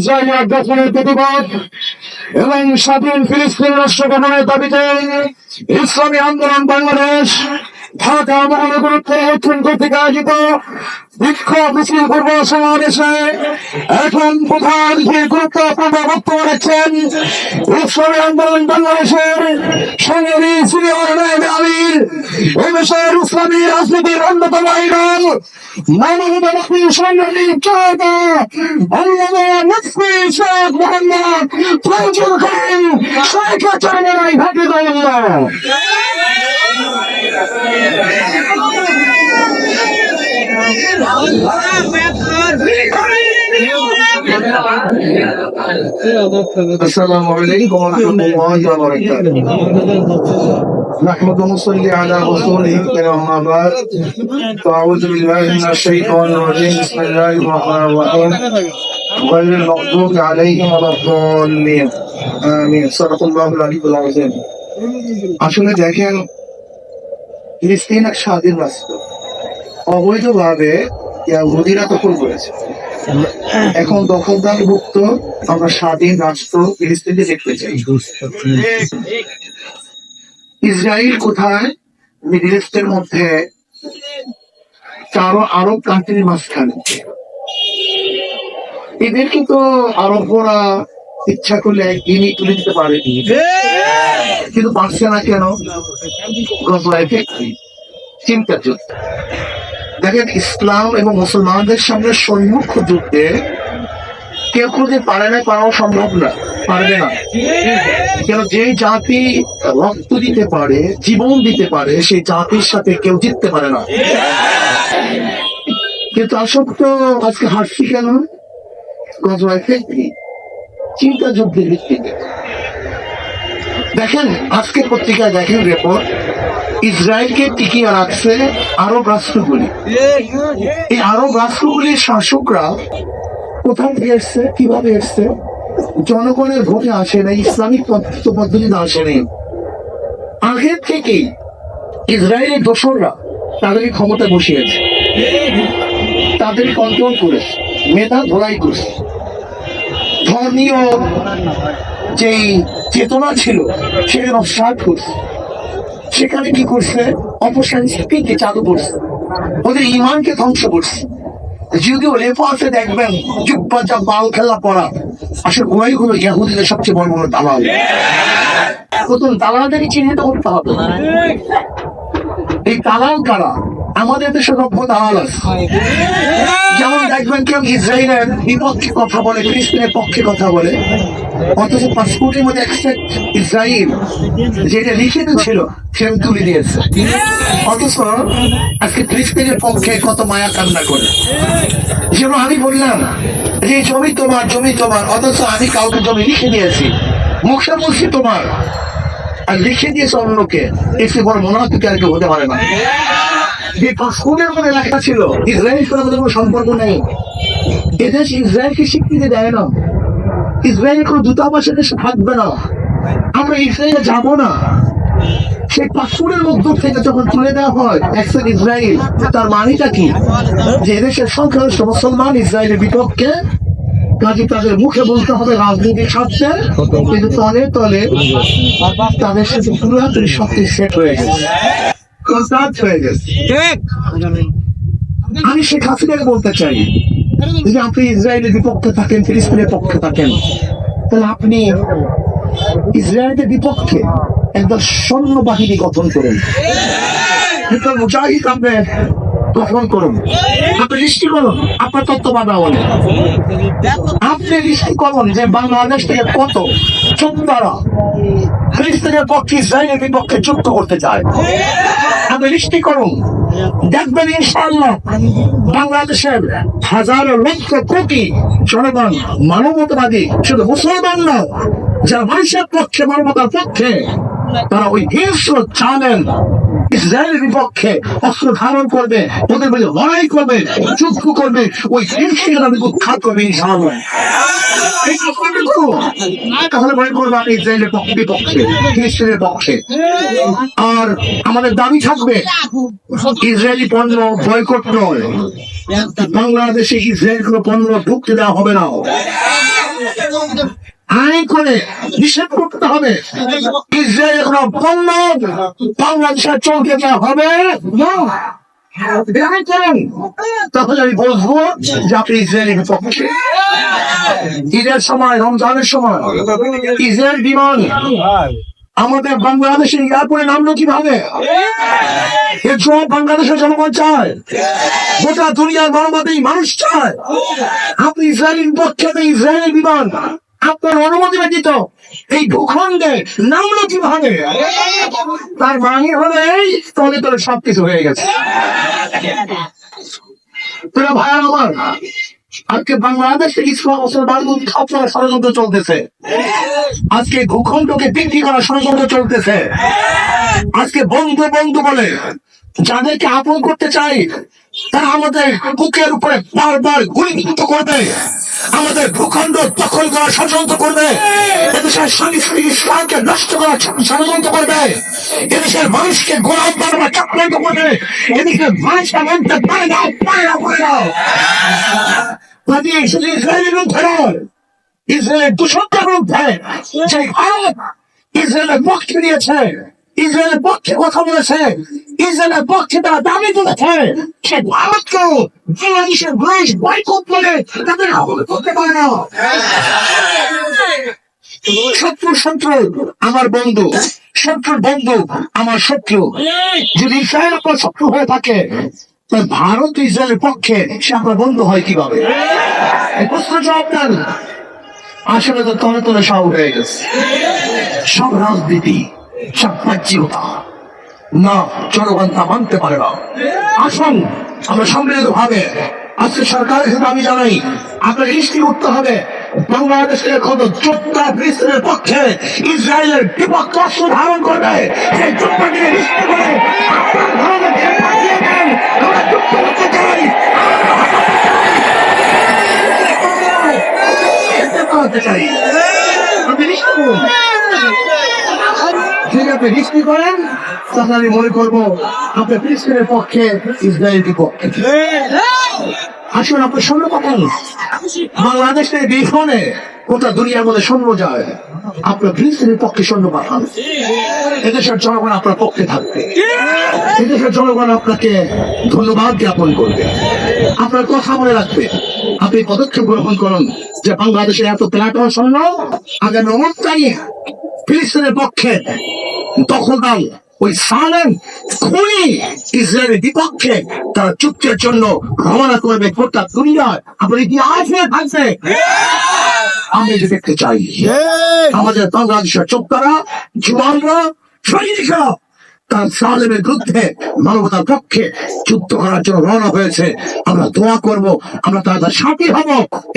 জয় প্রতিবাদ এবং স্বাধীন ফিলিস্তিন রাষ্ট্র গঠনের দাবিতে ইসলামী আন্দোলন বাংলাদেশ ঢাকা মহানগরীতে নতুন কর্তৃক আয়োজিত বিক্ষোভ মিছিল সমাবেশে। এখন প্রধান যে গুরুত্বপূর্ণ বক্তব্য রাখছেন আন্দোলন বাংলাদেশের সংগ্রামী সিনিয়র নায়েব ইসলামী রাজনীতির অন্যতম আইডল মানবতাবাদী চরমাই হাফিজাল্লাহ السلام عليكم ورحمة الله وبركاته نحمد ونصلي على رسوله الكريم أما بعد فأعوذ بالله من الشيطان الرجيم بسم الله الرحمن الرحيم غير المغضوب عليهم ولا الضالين آمين صدق الله العلي العظيم আসলে দেখেন ফিলিস্তিন এক স্বাধীন রাষ্ট্র। অবৈধভাবে ইহুদিরা দখল করেছে। এখন দখলদার মুক্ত আমরা স্বাধীন রাষ্ট্র ফিলিস্তিনকে দেখতে চাই। ইসরায়েল কোথায়? মিডিল ইস্টের মধ্যে চারো আরব কান্ট্রির মাঝখানে। এদের কিন্তু আরবরা ইচ্ছা করলে একদিনই তুলে দিতে পারে। কিন্তু পারছে না কেন? চিন্তার যুদ্ধ দেখেন, ইসলাম এবং মুসলমানদের সামনে সম্মুখ যুদ্ধে কেউ কোনোদিন পারে না, পারাও সম্ভব না, পারবে না। কেন? যে জাতি রক্ত দিতে পারে, জীবন দিতে পারে, সেই জাতির সাথে কেউ জিততে পারে না। কিন্তু আসক্ত আজকে হাসছি কেন? গজওয়ায় ফেলবি চিন্তা যুদ্ধের ভিত্তিতে। দেখেন আজকে পত্রিকায় দেখেন রেপোর্ট ইসরায়েলকে টিকিয়ে রাখছে আরব রাষ্ট্রগুলি। এই আরব রাষ্ট্রগুলির শাসকরা কোথায় থেকে এসছে? কীভাবে এসছে? জনগণের ভোটে আসে না ইসলামিক পদ্ধতি পদ্ধতিতে আসে নেই। আগের থেকেই ইসরায়েলের দোসররা তাদেরকে ক্ষমতা বসিয়েছে। তাদের কন্ট্রোল করেছে, মেধা ধোলাই করছে। ধর্মীয় যেই চেতনা ছিল সেটা নস্বাত করছে। সেখানে কি করছে? অপসংস্কৃতিকে চালু করছে। ওদের ইমানকে ধ্বংস করছে। যদিও লেফাসে দেখবেন, জুব্বা যা বাল খেলা পড়া, আসলে ওরাই হলো ইয়াহুদিদের সবচেয়ে বড় বড় দালাল। প্রথম দালালদেরই চিহ্নিত করতে হবে। এই দালাল কারা? আমাদের দেশে রব্য দালাল যেমন দেখবেন কেউ ইসরায়েলের বিপক্ষে কথা বলে, ফিলিস্তিনের পক্ষে কথা বলে, অথচ পাসপোর্টের মধ্যে একসেপ্ট ইসরায়েল যেটা লিখিত ছিল, সেটা তুলে দিয়েছে। অথচ আজকে ফিলিস্তিনের পক্ষে কত মায়া কান্না করে। যেমন আমি বললাম যে জমি তোমার জমি তোমার, অথচ আমি কাউকে জমি লিখে দিয়েছি। মুখে বলছি তোমার। আর লিখে দিয়েছে অন্যকে এসে বড় মনোহর আর কেউ হতে পারে না। যে পাসপোর্টের মধ্যে লেখা ছিল ইসরায়েলের সাথে আমাদের কোনো সম্পর্ক নেই। এদেশ ইসরায়েলকে স্বীকৃতি দেয় না। ইসরায়েলের কোনো দূতাবাস দেশে থাকবে না। আমরা ইসরায়েলে যাব না। সেই পাসপোর্টের মধ্য থেকে যখন তুলে দেওয়া হয় একজন ইসরায়েল, তার মানিটা কি? যে এদেশের সংখ্যাগরিষ্ঠ মুসলমান ইসরায়েলের বিপক্ষে, কাজে তাদের মুখে বলতে হবে রাজনীতির স্বার্থে, কিন্তু তলে তলে তাদের সাথে পুরোপুরি শক্তি সেট হয়ে গেছে। হয়ে গেছে। আমি শেখ হাসিনাকে বলতে চাই যে আপনি ইসরায়েলের বিপক্ষে থাকেন ফিলিস্তিনের পক্ষে থাকেন। তাহলে আপনি ইসরায়েলের বিপক্ষে একদল সৈন্য বাহিনী গঠন করেন। একদল মুজাহিদ আপনি গঠন করুন। আপনি করুন আপনার তত্ত্বাবধানে। আপনি সৃষ্টি করুন যে বাংলাদেশ থেকে কত চোদ্দারা ফিলিস্তিনের পক্ষে ইসরায়েলের বিপক্ষে যুক্ত করতে চায়। দৃষ্টি করুন। দেখবেন ইনশাল্লাহ বাংলাদেশের হাজারো লক্ষ কোটি জনগণ মানবতাবাদী, শুধু মুসলমান না যারা মানুষের পক্ষে, মানবতার পক্ষে, তারা ওই হিংস্র চালেন ইসরায়েলের বিপক্ষে অস্ত্র ধারণ করবে, ওদের লড়াই করবে করবে, ওই করবে ইনশাআল্লাহ আর আমাদের দাবি থাকবে, ইসরায়েলি পণ্য বয়কট নয়। বাংলাদেশে ইসরায়েল পণ্য ঢুকতে দেওয়া হবে না। আইন করে নিষেধ করতে হবে। ইসরায়েল কোনো পণ্য বাংলাদেশে চলতে হবে। না। আমি বলব যে আপনি ইসরায়েলের বিপক্ষে। ঈদের সময়, রমজানের সময় ইসরায়েল বিমান আমাদের বাংলাদেশের এয়ারপোর্টে নামলো কীভাবে? এর জবাব বাংলাদেশের জনগণ চায়। গোটা দুনিয়ার মানবাদী মানুষ চায়। আপনি ইসরায়েলের পক্ষে ইসরায়েলের বিমান। আপনার অনুমতি ব্যতীত এই ভূখণ্ডে নামলো কীভাবে? তার মানে হলো তলে তলে সবকিছু হয়ে গেছে। তোরা ভাই আমার, আজকে বাংলাদেশে ইসলাম বারগুন খাপড়া ষড়যন্ত্র চলতেছে। আজকে ভূখণ্ডকে বিক্রি করার ষড়যন্ত্র চলতেছে। আজকে বন্ধু বন্ধু বলে যাদেরকে আপন করতে চাই, তারা আমাদের বুকের উপরে বারবার গুলিবিদ্ধ করবে। আমাদের ভূখণ্ড দখল করার ষড়যন্ত্র করবে। এদেশের সংস্কৃতি ইসলামকে নষ্ট করার ষড়যন্ত্র করবে। এদেশের মানুষকে গোলাম বানাবার চক্রান্ত করবে। এদিকে মানুষটা মানতে পারে না পারে না পারে না। কাজে ইসরায়েলের বিরুদ্ধে নয়, ইসরায়েলের দূষণের বিরুদ্ধে যে ভারত ইসরায়েলের পক্ষে নিয়েছে ইসরায়েলের পক্ষে কথা বলেছে। ইসরায়েলের পক্ষে তারা দাবি তুলেছে সে ভারতকেও বাংলাদেশের মানুষ বয়কট করে তাদের আমল করতে পারে না। শত্রু শত্রু আমার বন্ধু, শত্রুর বন্ধু আমার শত্রু। যদি ইসরায়েল আপনার শত্রু হয়ে থাকে ভারত ইসরায়েলের পক্ষে সে আপনার বন্ধু হয় কীভাবে? প্রশ্ন আসলে তো তলে তলে সব হয়ে গেছে। সব রাজনীতি। বাহ্যিকতা না, জনগণ তা মানতে পারে না। আসুন, আমরা সম্মিলিত ভাবে আজকে সরকারের সাথে আমি জানাই আপনার দৃষ্টি উঠতে হবে বাংলাদেশের এখন যোদ্ধা ফিলিস্তিনের পক্ষে ইসরায়েলের বিপক্ষে অস্ত্র ধারণ করবে। সেই যোদ্ধাকে দৃষ্টি করে আমরা যুদ্ধ করতে চাই। করতে চাই। আপনি দৃষ্টি করুন? তাহলে আমি মনে করব, আপনার ফিলিস্তিনের পক্ষে ইসরায়েল বিপক্ষে আসুন, আপনার সৈন্য পাঠান। বাংলাদেশের বিফনে গোটা দুনিয়ার মধ্যে সৈন্য যায়। আপনার ফিলিস্তিনের পক্ষে সৈন্য পাঠান। এদেশের জনগণ আপনার পক্ষে থাকবে। এদেশের জনগণ আপনাকে ধন্যবাদ জ্ঞাপন করবে। আপনার কথা মনে রাখবে। আপনি পদক্ষেপ গ্রহণ করুন যে বাংলাদেশের এত প্ল্যাটফর্ম সৈন্য আগামী অনুষ্ঠানে ফিলিস্তিনের পক্ষে দখলদার ওই সালেন খুনি ইসরায়েলের বিপক্ষে তারা চুক্তির জন্য রওনা করবে গোটা দুনিয়ায়। ইতিহাস ইতিহাসে থাকবে। আমি এটা দেখতে চাই। আমাদের বাংলাদেশের চোখ তারা জুয়ানরা সৈনিকরা তার সালেমের বিরুদ্ধে মানবতার পক্ষে যুদ্ধ করার জন্য রওনা হয়েছে। আমরা দোয়া করব, আমরা তাদের সাথী হব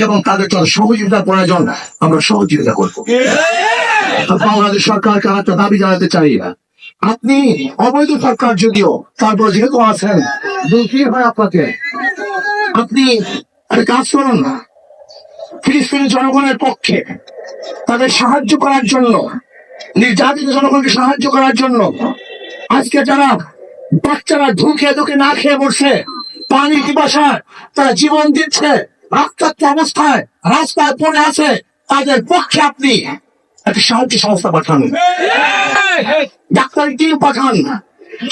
এবং তাদের জন্য সহযোগিতার প্রয়োজন, আমরা সহযোগিতা করব। বাংলাদেশ সরকারকে একটা দাবি জানাতে চাই। না আপনি অবৈধ সরকার যদিও, তারপর যেহেতু আছেন দুঃখী হয় আপনাকে। আপনি কাজ করুন না। ফিলিস্তিনি জনগণের পক্ষে তাদের সাহায্য করার জন্য, নির্যাতিত জনগণকে সাহায্য করার জন্য আজকে যারা বাচ্চারা ঢুকে ঢুকে না খেয়ে বসে পানি পিপাসায় তারা জীবন দিচ্ছে রক্তাক্ত অবস্থায়, রাস্তায় পড়ে আছে, তাদের পক্ষে আপনি একটা সাহায্য সংস্থা পাঠান। ডাক্তারি টিম পাঠান।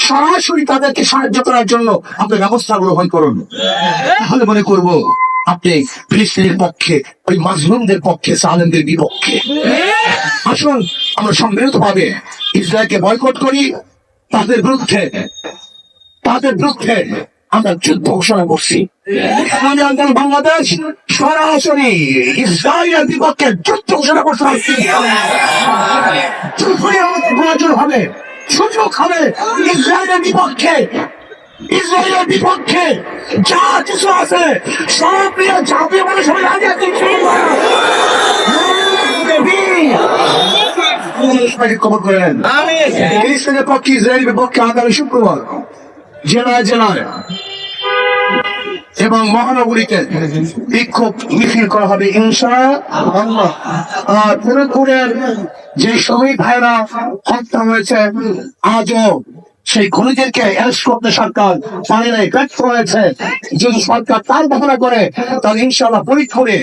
সরাসরি তাদেরকে সাহায্য করার জন্য আপনি ব্যবস্থা গ্রহণ করুন। তাহলে মনে করব আপনি ফিলিস্তিনের পক্ষে, ওই মাজলুমদের পক্ষে, সালেমদের বিপক্ষে। আসুন, আমরা সম্মিলিত ভাবে ইসরায়েলকে বয়কট করি। তাদের বিরুদ্ধে তাদের বিরুদ্ধে আমরা যুদ্ধ ঘোষণা করছি। বাংলাদেশ সরাসরি ইসরায়েলের বিপক্ষে যুদ্ধ ঘোষণা করতে পারছি। যুদ্ধই আমাদের প্রয়োজন হবে, সুযোগ হবে ইসরায়েলের বিপক্ষে। ইসরায়েলের বিপক্ষে যা কিছু আছে সব সবাই রাজি আছি সবাইকে খবর করে নেন। ফিলিস্তিনের পক্ষে ইসরায়েলের আগামী শুক্রবার জেলায় জেলায় এবং মহানগরীতে বিক্ষোভ মিছিল করা হবে ইনশা আল্লাহ আর ফরিদপুরের যে শহীদ ভাইরা হত্যা হয়েছে আজও সেই খনিদেরকে অ্যারেস্ট করতে সরকার পারে নাই ব্যর্থ হয়েছে যদি সরকার তার ঘোষণা করে, তাহলে ইনশাল্লাহ পরীক্ষণে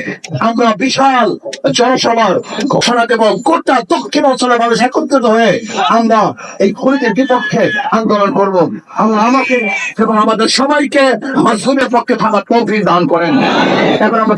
আমরা বিশাল জনসভার ঘোষণা দেব। গোটা দক্ষিণ অঞ্চলের মানুষ একত্রিত হয়ে আমরা এই খনিদের বিপক্ষে আন্দোলন করব। আল্লাহ আমাকে এবং আমাদের সবাইকে মাসুমের পক্ষে থাকার তৌফিক দান করেন। এখন আমরা